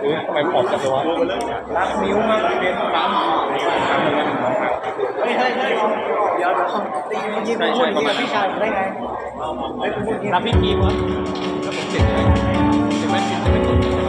หรือไปปลอดจังเลยวะรักนิ้วมากเป็นปั๊มเฮ้ยเฮ้ยเดี๋ยวเดี๋ยวตีเม่อกี้มพูดกับพี่ชายผมได้ไงรับพี่กีมวะแล้วผมเจ็บไหมเจ็บไหมเจ็บไหม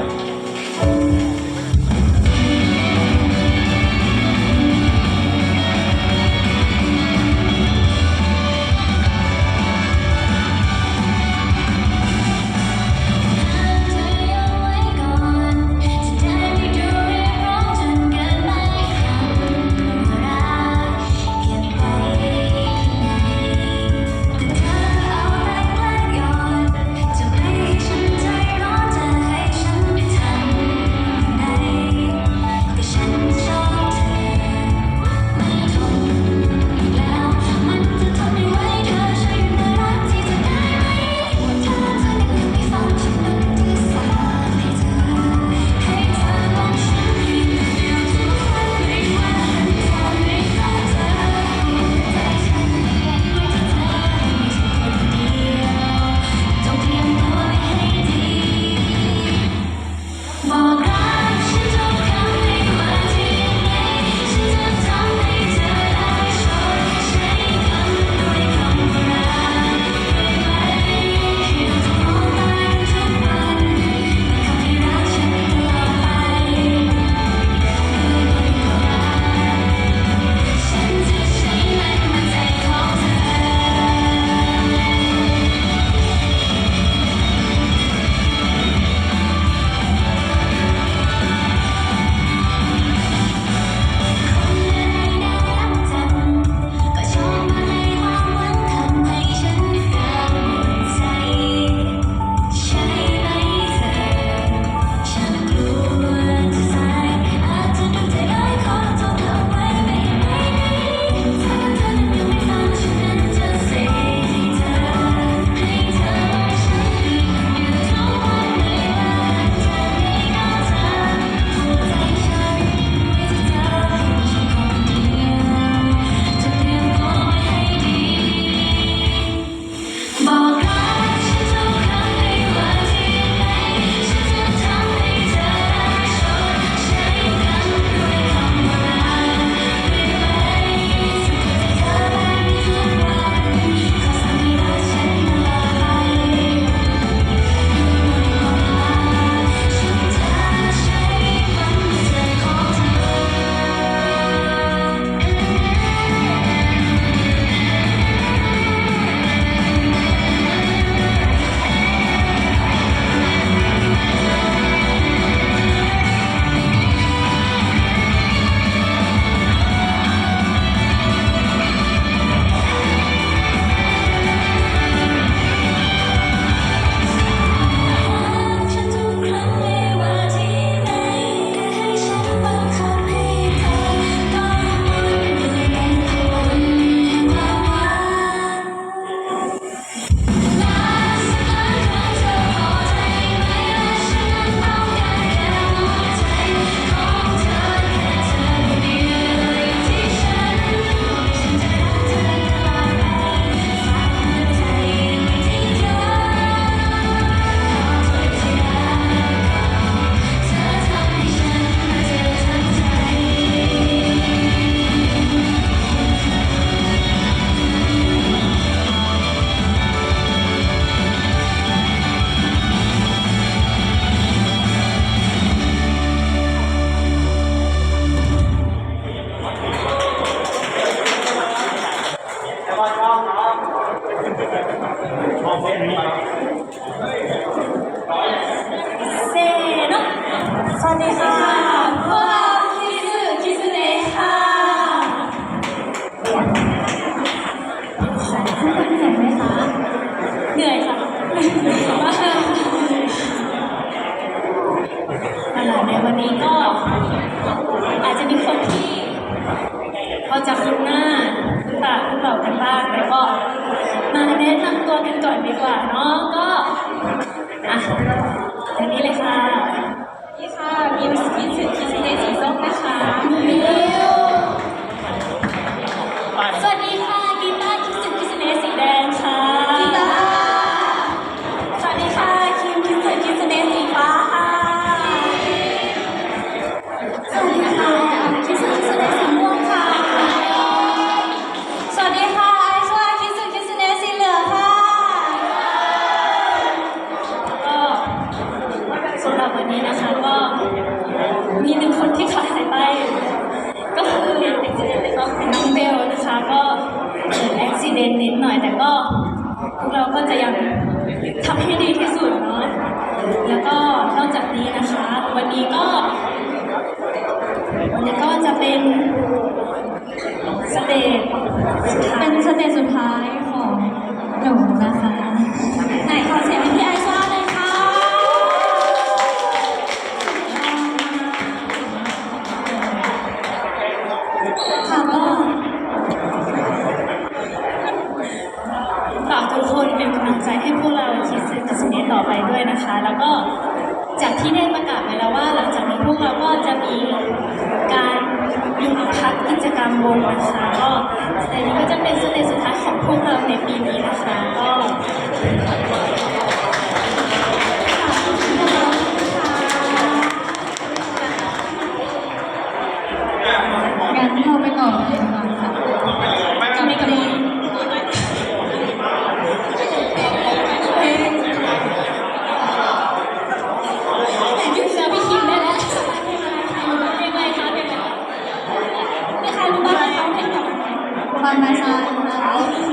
สเตจเป็นสเตจสุดท้ายของหนูนะคะำวงนะคะก็แต่นี้ก็จะเป็นสเตจสุดท้ายของพวกเราในปีนี้นะคะก็ Pantai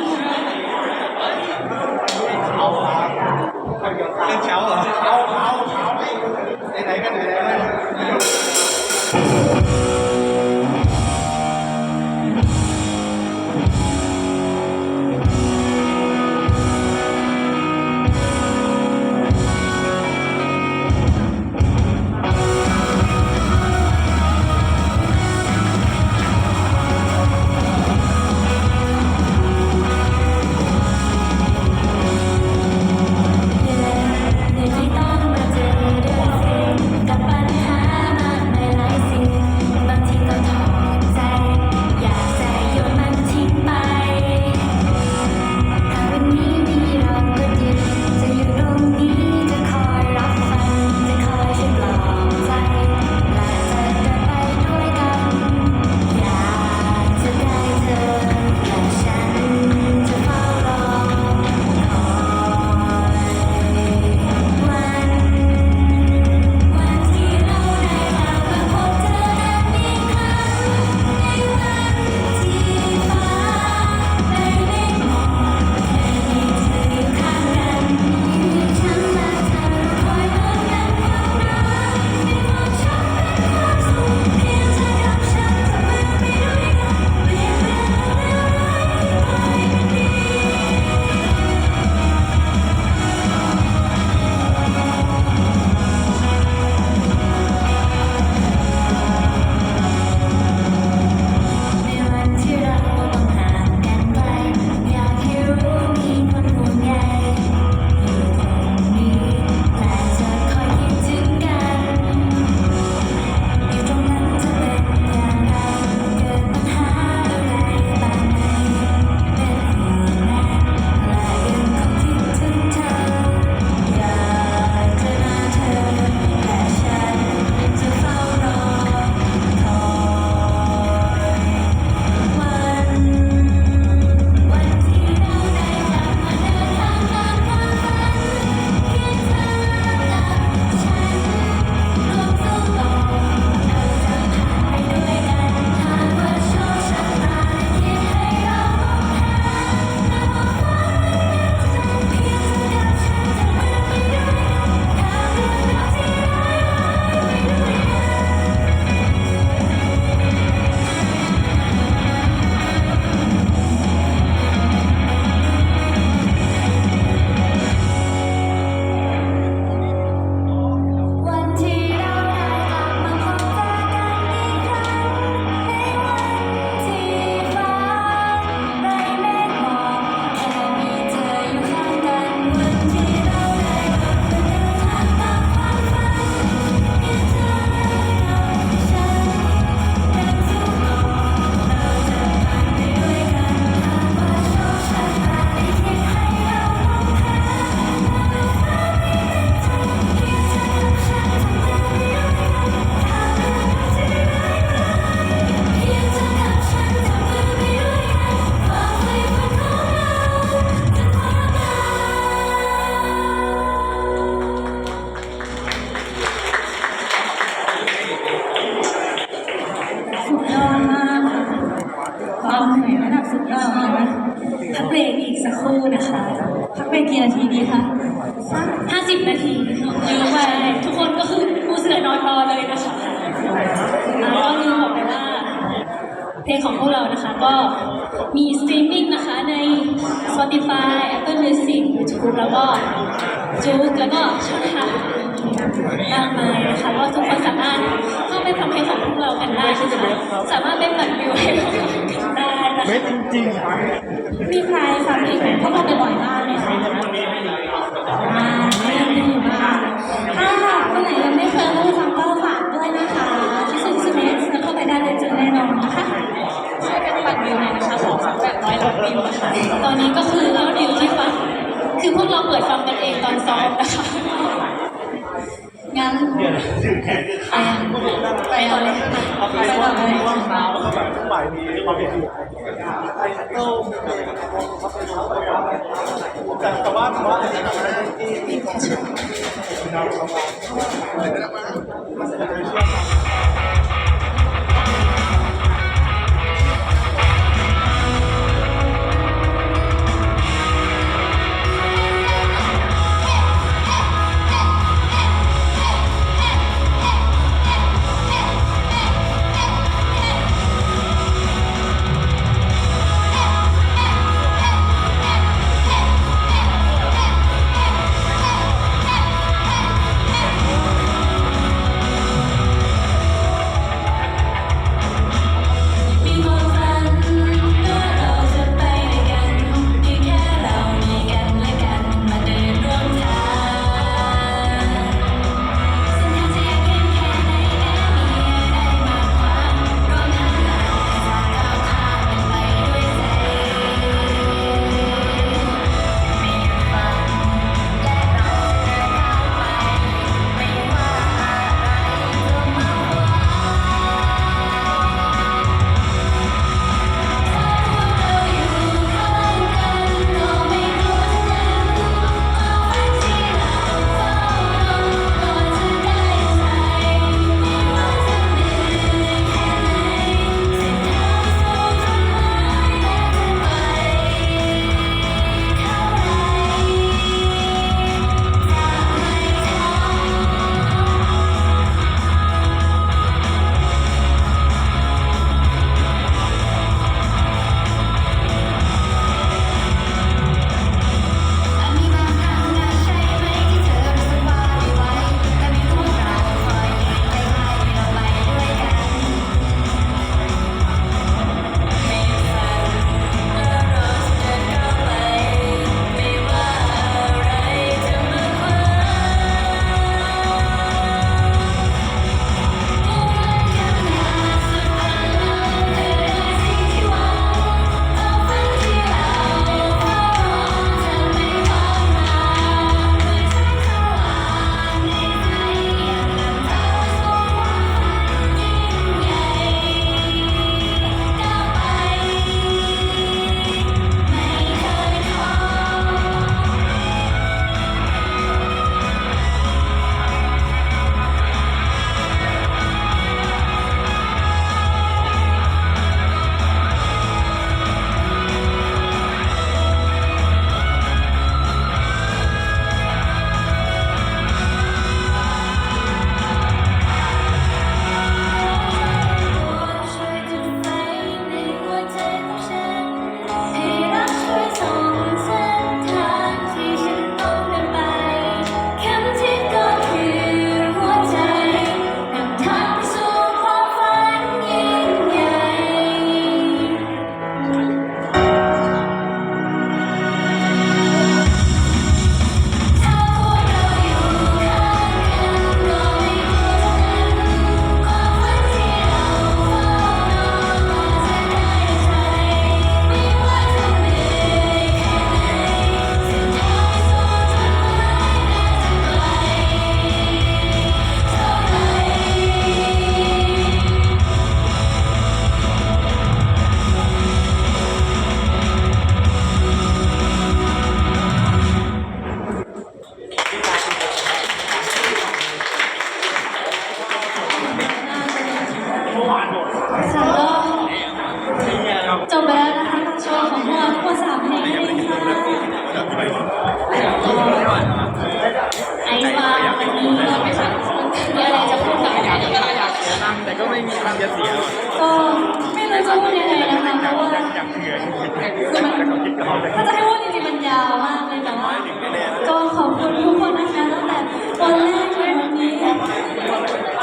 Spotify Apple Music YouTube แล้วก็จูกแล้วก็ช่องทางมากมายนะคะว่าทุกคนสามารถเข้าไปฟังเพลงของพวกเรากันได้นะคะสามารถไปปั่นวิวให้พวกเรากันได้นะคะเม็ดจริงมีใครฟังเพลงของพวกเราบ่อยๆบ้างไหมคะ้อยล้านวิวตอนนี้ก็คือยาดวิวที่ฟัง คือพวกเราเปิดฟังกันเองตอนซ้อมนะคะ งั้นไปต่อเลยไปเลยแต่ว่าแต่ว่าที่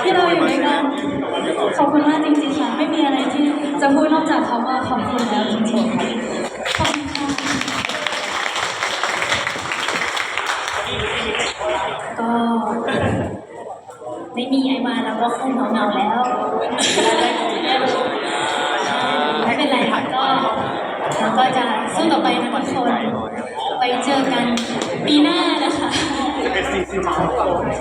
ที่เราอยู่ด้วยกันขอบคุณมากจริงๆค่ะไม่มีอะไรที่จะพูดนอกจากคำว่าขอบคุณแล้วจริงๆค่ะ